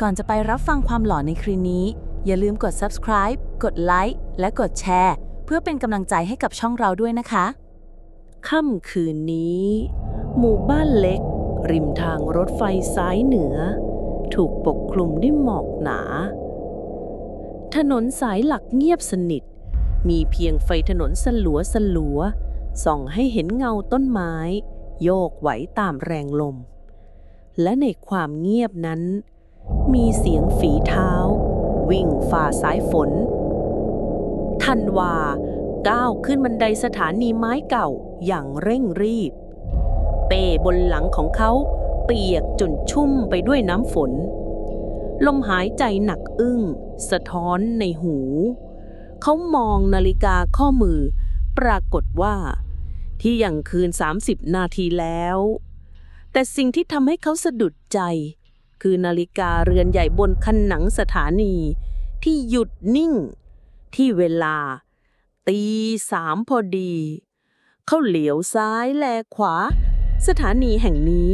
ก่อนจะไปรับฟังความหลอนในคืนนี้ อย่าลืมกด subscribe กดไลค์และกดแชร์ เพื่อเป็นกำลังใจให้กับช่องเราด้วยนะคะ ค่ำคืนนี้ หมู่บ้านเล็ก ริมทางรถไฟสายเหนือ ถูกปกคลุมด้วยหมอกหนา ถนนสายหลักเงียบสนิท มีเพียงไฟถนนสลัวสลัวส่องให้เห็นเงาต้นไม้ โยกไหวตามแรงลม และในความเงียบนั้น มีเสียงฝีเท้า วิ่งฝ่าสายฝนทันวาก้าวขึ้นบันไดสถานีไม้เก่าอย่างเร่งรีบ เป้บนหลังของเขาเปียกจนชุ่มไปด้วยน้ำฝน ลมหายใจหนักอึ้ง สะท้อนในหู เขามองนาฬิกาข้อมือ ปรากฏว่า ที่ยังคืน 30 นาทีแล้ว แต่สิ่งที่ทำให้เขาสะดุดใจ คือนาฬิกาเรือนใหญ่บนคันหนังสถานี ที่หยุดนิ่ง ที่เวลา ตีสามพอดี เขาเหลียวซ้ายแลขวา สถานีแห่งนี้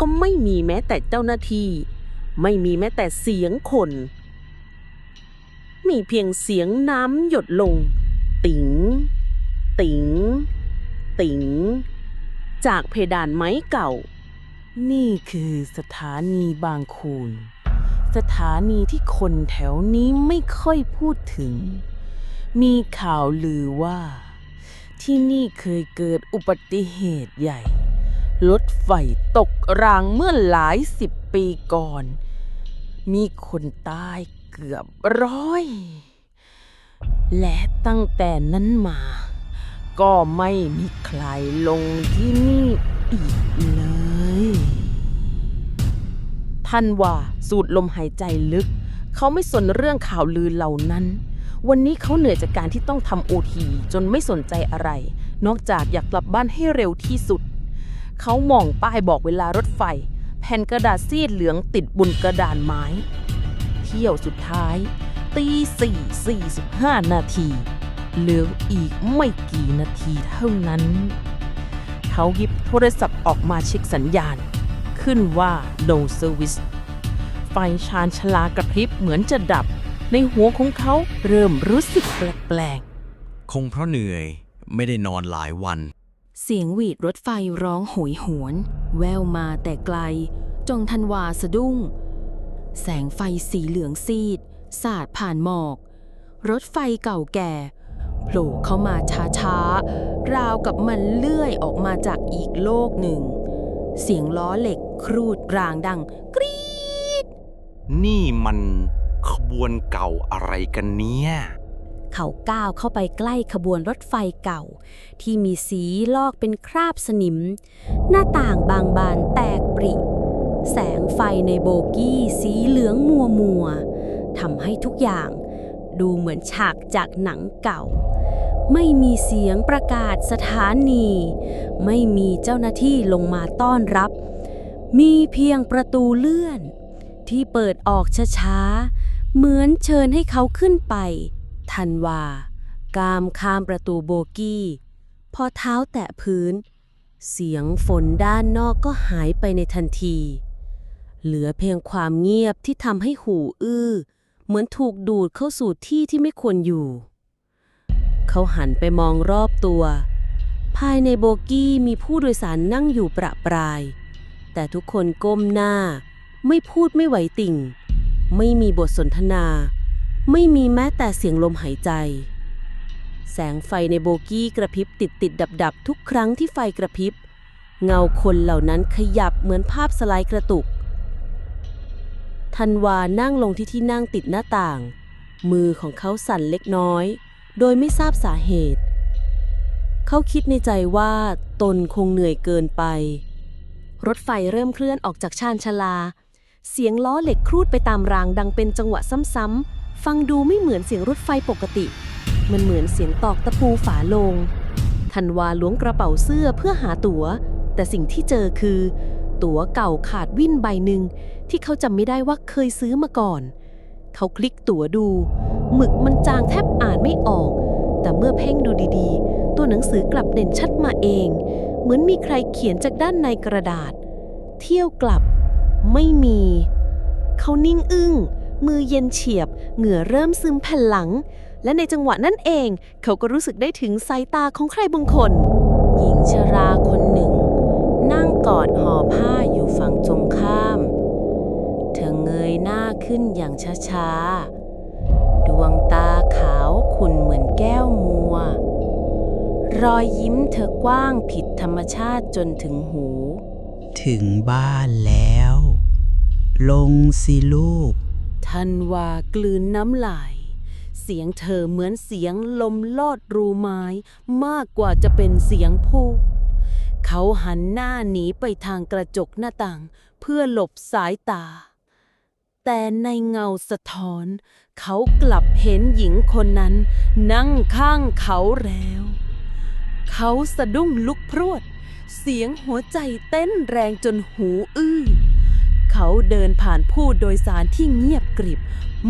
ก็ไม่มีแม้แต่เจ้าหน้าที่ ไม่มีแม้แต่เสียงคน มีเพียงเสียงน้ำหยดลง ติ๋งติ๋ง ติ๋ง จากเพดานไม้เก่า นี่คือสถานีบางคูน สถานีที่คนแถวนี้ไม่ค่อยพูดถึง มีข่าวลือว่า ที่นี่เคยเกิดอุบัติเหตุใหญ่ รถไฟตกรางเมื่อหลายสิบปีก่อน มีคนตายเกือบร้อย และตั้งแต่นั้นมา ก็ไม่มีใครลงที่นี่อีกเลย ท่านว่าสูดลมหายใจลึก เขาไม่สนเรื่องข่าวลือเหล่านั้น วันนี้เขาเหนื่อยจากการที่ต้องทำโอทีจนไม่สนใจอะไร นอกจากอยากกลับบ้านให้เร็วที่สุด เขามองป้ายบอกเวลารถไฟ แผ่นกระดาษซีดเหลืองติดบนกระดานไม้ เที่ยวสุดท้ายตีสี่สี่สิบห้านาที เหลืออีกไม่กี่นาทีเท่านั้น เขาหยิบโทรศัพท์ออกมาเช็คสัญญาณ ขึ้นว่า no service ไฟชานชลากระพริบเหมือนจะดับ ในหัวของเขาเริ่มรู้สึกแปลกคงเพราะเหนื่อยไม่ได้นอนหลายวัน เสียงหวีดรถไฟร้องโหยหวน แววมาแต่ไกล จงทันวาสะดุ้ง แสงไฟสีเหลืองซีด สาดผ่านหมอก รถไฟเก่าแก่โผล่เข้ามาช้าๆ ราวกับมันเลื่อยออกมาจากอีกโลกหนึ่ง เสียงล้อเหล็ก ครูดรางดัง กรี๊ดนี่มันขบวนเก่าอะไรกันเนี่ย เขาก้าวเข้าไปใกล้ขบวนรถไฟเก่า ที่มีสีลอกเป็นคราบสนิม หน้าต่างบางบานแตกปริ แสงไฟในโบกี้สีเหลืองมัวมัวๆทำให้ทุกอย่าง ดูเหมือนฉากจากหนังเก่า ไม่มีเสียงประกาศสถานี ไม่มีเจ้าหน้าที่ลงมาต้อนรับ มีเพียงประตูเลื่อน ที่เปิดออกช้าๆ เหมือนเชิญให้เขาขึ้นไป ทันวากามข้ามประตูโบกี้ พอเท้าแตะพื้น เสียงฝนด้านนอกก็หายไปในทันที เหลือเพียงความเงียบที่ทำให้หูอื้อ เหมือนถูกดูดเข้าสู่ที่ที่ไม่ควรอยู่ เขาหันไปมองรอบตัว ภายในโบกี้มีผู้โดยสารนั่งอยู่ประปราย แต่ทุกคนก้มหน้า ไม่พูดไม่ไหวติ่ง ไม่มีบทสนทนา ไม่มีแม้แต่เสียงลมหายใจ แสงไฟในโบกี้กระพริบติดติดดับดับทุกครั้งที่ไฟกระพริบ เงาคนเหล่านั้นขยับเหมือนภาพสไลด์กระตุกธันวานั่งลงที่ที่นั่งติดหน้าต่าง มือของเขาสั่นเล็กน้อย โดยไม่ทราบสาเหตุ เขาคิดในใจว่าตนคงเหนื่อยเกินไป รถไฟเริ่มเคลื่อนออกจากชานชาลา เสียงล้อเหล็กครูดไปตามรางดังเป็นจังหวะซ้ำๆ ฟังดูไม่เหมือนเสียงรถไฟปกติ มันเหมือนเสียงตอกตะปูฝาลงธันวาล้วงกระเป๋าเสื้อเพื่อหาตัว๋ว แต่สิ่งที่เจอคือ ตั๋วเก่าขาดวิ่นใบหนึ่งที่เขาจำไม่ได้ว่าเคยซื้อมาก่อน เขาคลิกตั๋วดู หมึกมันจางแทบอ่านไม่ออก แต่เมื่อเพ่งดูดีๆ ตัวหนังสือกลับเด่นชัดมาเอง เหมือนมีใครเขียนจากด้านในกระดาษ เที่ยวกลับ ไม่มี เขานิ่งอึง้ง มือเย็นเฉียบ เหงื่อเริ่มซึมแผ่นหลัง และในจังหวะนั้นเอง เขาก็รู้สึกได้ถึงสายตาของใครบางคน หญิงชราคนหนึ่ง นั่งกอดห่อผ้าอยู่ฝั่งตรงข้าม เธอเงยหน้าขึ้นอย่างช้าๆ ดวงตาขาวขุ่นเหมือนแก้วมัว รอยยิ้มเธอกว้างผิดธรรมชาติจนถึงหู ถึงบ้านแล้ว ลงสิลูก ทันวากลืนน้ำลาย เสียงเธอเหมือนเสียงลมลอดรูไม้มากกว่าจะเป็นเสียงพูดเขาหันหน้าหนีไปทางกระจกหน้าต่าง เพื่อหลบสายตา แต่ในเงาสะท้อน เขากลับเห็นหญิงคนนั้น นั่งข้างเขาแล้ว เขาสะดุ้งลุกพรวด เสียงหัวใจเต้นแรงจนหูอื้อ เขาเดินผ่านผู้โดยสารที่เงียบกริบ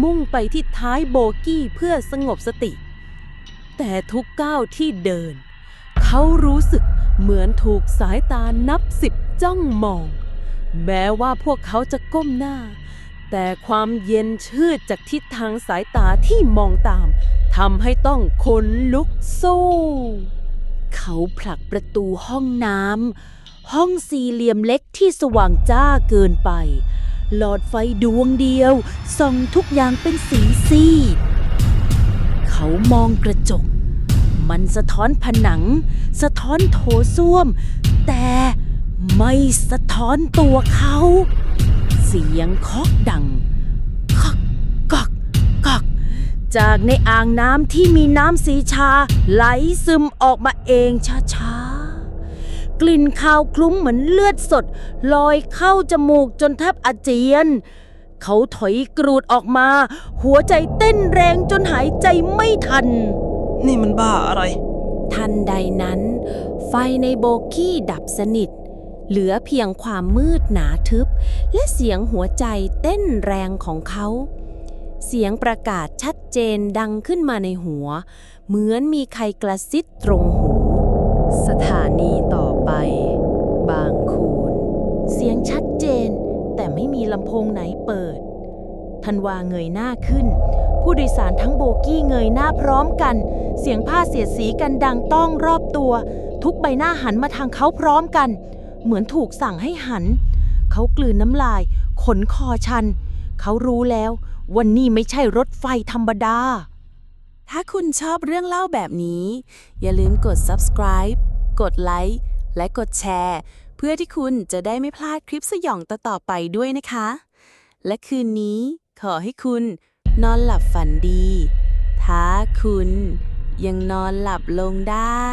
มุ่งไปที่ท้ายโบกี้เพื่อสงบสติ แต่ทุกก้าวที่เดิน เขารู้สึกเหมือนถูกสายตานับสิบจ้องมอง แม้ว่าพวกเขาจะก้มหน้า แต่ความเย็นชืดจากทิศทางสายตาที่มองตามทำให้ต้องขนลุกสู้ เขาผลักประตูห้องน้ำห้องสี่เหลี่ยมเล็กที่สว่างจ้าเกินไป หลอดไฟดวงเดียวส่องทุกอย่างเป็นสีซีดเขามองกระจก มันสะท้อนผนัง สะท้อนโถส้วม แต่ไม่สะท้อนตัวเขา เสียงเคาะดัง จากในอ่างน้ำที่มีน้ำสีชา ไหลซึมออกมาเองช้าๆ กลิ่นคาวคลุ้งเหมือนเลือดสด ลอยเข้าจมูกจนแทบอาเจียน เขาถอยกรูดออกมา หัวใจเต้นแรงจนหายใจไม่ทัน นี่มันบ้าอะไร ทันใดนั้น ไฟในโบกี้ดับสนิท เหลือเพียงความมืดหนาทึบ และเสียงหัวใจเต้นแรงของเขา เสียงประกาศชัดเจนดังขึ้นมาในหัว เหมือนมีใครกระซิบตรงหู สถานีต่อไป บางคูน เสียงชัดเจน แต่ไม่มีลำโพงไหนเปิด ทันวาเงยหน้าขึ้น ผู้โดยสารทั้งโบกี้เงยหน้าพร้อมกัน เสียงผ้าเสียดสีกันดังต้องรอบตัว ทุกใบหน้าหันมาทางเขาพร้อมกัน เหมือนถูกสั่งให้หัน เขากลืนน้ำลาย ขนคอชัน เขารู้แล้ว วันนี้ไม่ใช่รถไฟธรรมดา ถ้าคุณชอบเรื่องเล่าแบบนี้ อย่าลืมกด subscribe กดไลค์และกดแชร์ เพื่อที่คุณจะได้ไม่พลาดคลิปสยองต่อๆไปด้วยนะคะ และคืนนี้ขอให้คุณนอนหลับฝันดี ถ้าคุณยังนอนหลับลงได้